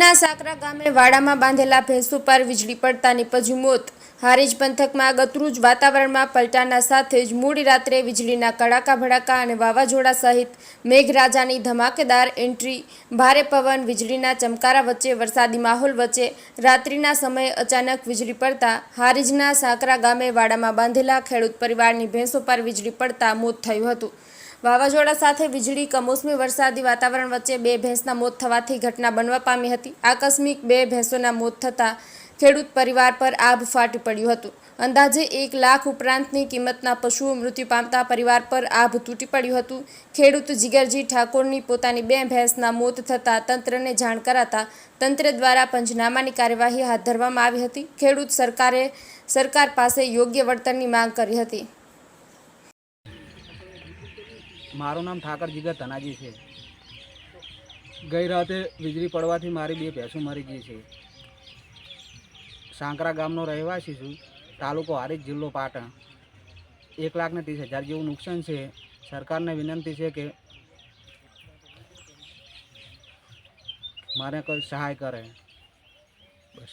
હારીજના સાકરા ગામે વાડામાં બાંધેલા ભેંસો પર વીજળી પડતા નીપજ્યું મોત. હારીજ પંથકમાં ગતરૂજ વાતાવરણમાં પલટાના સાથે જ મોડી રાત્રે વીજળીના કડાકા ભડાકા અને વાવાઝોડા સહિત મેઘરાજાની ધમાકેદાર એન્ટ્રી, ભારે પવન, વીજળીના ચમકારા વચ્ચે વરસાદી માહોલ વચ્ચે રાત્રિના સમયે અચાનક વીજળી પડતા હારીજના સાકરા ગામે વાડામાં બાંધેલા ખેડૂત પરિવારની ભેંસો પર વીજળી પડતા મોત થયું હતું. વાવાઝોડા સાથે વીજળી, કમોસમી વરસાદી વાતાવરણ વચ્ચે બે ભેંસના મોત થવાથી ઘટના બનવા પામી હતી. આકસ્મિક બે ભેંસોના મોત થતાં ખેડૂત પરિવાર પર આભ ફાટી પડ્યું હતું. અંદાજે એક લાખ ઉપરાંતની કિંમતના પશુઓ મૃત્યુ પામતા પરિવાર પર આભ તૂટી પડ્યું હતું. ખેડૂત જીગરજી ઠાકોરની પોતાની બે ભેંસના મોત થતાં તંત્રને જાણ કરાતા તંત્ર દ્વારા પંચનામાની કાર્યવાહી હાથ ધરવામાં આવી હતી. ખેડૂત સરકારે સરકાર પાસે યોગ્ય વળતરની માંગ કરી હતી. મારું નામ ઠાકર જીગર ધનાજી છે. ગઈ રાતે વીજળી પડવાથી મારી બે ભેંસો મરી ગઈ છે. સાંકરા ગામનો રહેવાસી છું. તાલુકો હારીજ જિલ્લો પાટણ. એક લાખ ને ત્રીસ હજાર જેવું નુકસાન છે. સરકારને વિનંતી છે કે મારે કોઈ સહાય કરે. બસ.